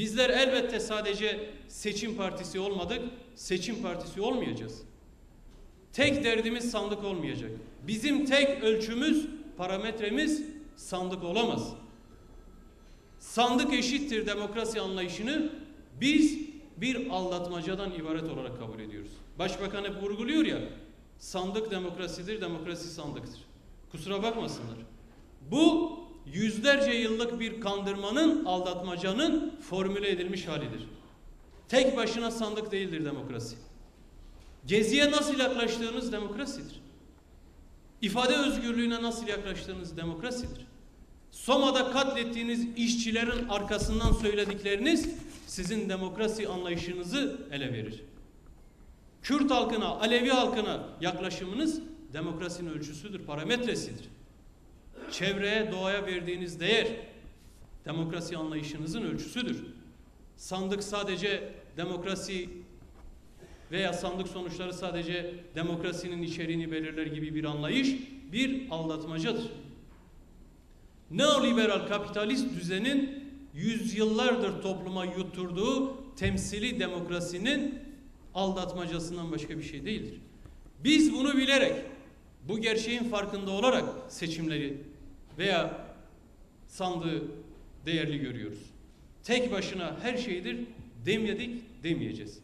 Bizler elbette sadece seçim partisi olmadık, seçim partisi olmayacağız. Tek derdimiz sandık olmayacak. Bizim tek ölçümüz, parametremiz sandık olamaz. Sandık eşittir demokrasi anlayışını biz bir aldatmacadan ibaret olarak kabul ediyoruz. Başbakan hep vurguluyor ya, sandık demokrasidir, demokrasi sandıktır. Kusura bakmasınlar. Bu yüzlerce yıllık bir kandırmanın, aldatmacanın formüle edilmiş halidir. Tek başına sandık değildir demokrasi. Geziye nasıl yaklaştığınız demokrasidir. İfade özgürlüğüne nasıl yaklaştığınız demokrasidir. Soma'da katlettiğiniz işçilerin arkasından söyledikleriniz sizin demokrasi anlayışınızı ele verir. Kürt halkına, Alevi halkına yaklaşımınız demokrasinin ölçüsüdür, parametresidir. Çevreye, doğaya verdiğiniz değer demokrasi anlayışınızın ölçüsüdür. Sandık sadece demokrasi veya sandık sonuçları sadece demokrasinin içeriğini belirler gibi bir anlayış bir aldatmacadır. Neoliberal kapitalist düzenin yüzyıllardır topluma yutturduğu temsili demokrasinin aldatmacasından başka bir şey değildir. Biz bunu bilerek, bu gerçeğin farkında olarak seçimleri veya sandığı değerli görüyoruz. Tek başına her şeydir demedik, demeyeceğiz.